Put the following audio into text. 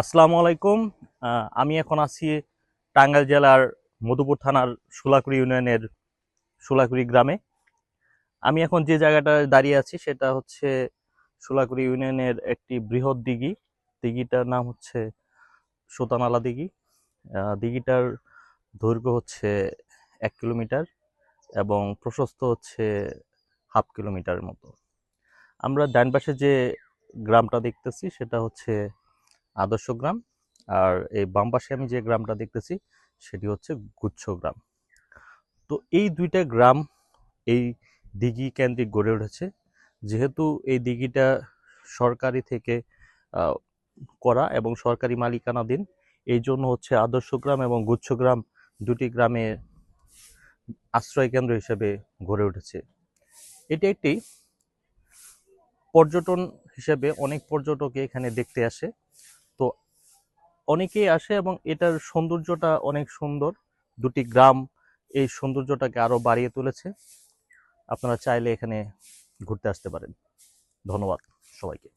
আসসালামু আলাইকুম। আমি এখন আছি টাঙ্গাইল জেলার মধুপুর থানার সুলাকুড়ি ইউনিয়নের সুলাকুড়ি গ্রামে। আমি এখন যে জায়গাটায় দাঁড়িয়ে আছি সেটা হচ্ছে সুলাকুড়ি ইউনিয়নের একটি বৃহৎ দিঘি। দিঘিটার নাম হচ্ছে সুতানালা দিঘি। দিঘিটার দৈর্ঘ্য হচ্ছে এক কিলোমিটার এবং প্রশস্ত হচ্ছে হাফ কিলোমিটারের মতো। আমরা ডান পাশে যে গ্রামটা দেখতেছি সেটা হচ্ছে আদর্শ গ্রাম। আর এই বাম পাশে আমি যে গ্রামটা দেখতেছি, সেটি হচ্ছে গুচ্ছ গ্রাম। তো এই দুইটা গ্রাম এই দিঘি কেন্দ্রিক গড়ে উঠেছে। যেহেতু এই দিঘিটা সরকারি থেকে করা এবং সরকারি মালিকানাধীন, এই জন্য হচ্ছে আদর্শ গ্রাম এবং গুচ্ছ গ্রাম দুটি গ্রামে আশ্রয় কেন্দ্র হিসেবে গড়ে উঠেছে। এটি একটি পর্যটন হিসেবে অনেক পর্যটক এখানে দেখতে আসে। অনেকেই আসে এবং এটার সৌন্দর্যটা অনেক সুন্দর। দুটি গ্রাম এই সৌন্দর্যটাকে আরও বাড়িয়ে তুলেছে। আপনারা চাইলে এখানে ঘুরতে আসতে পারেন। ধন্যবাদ সবাইকে।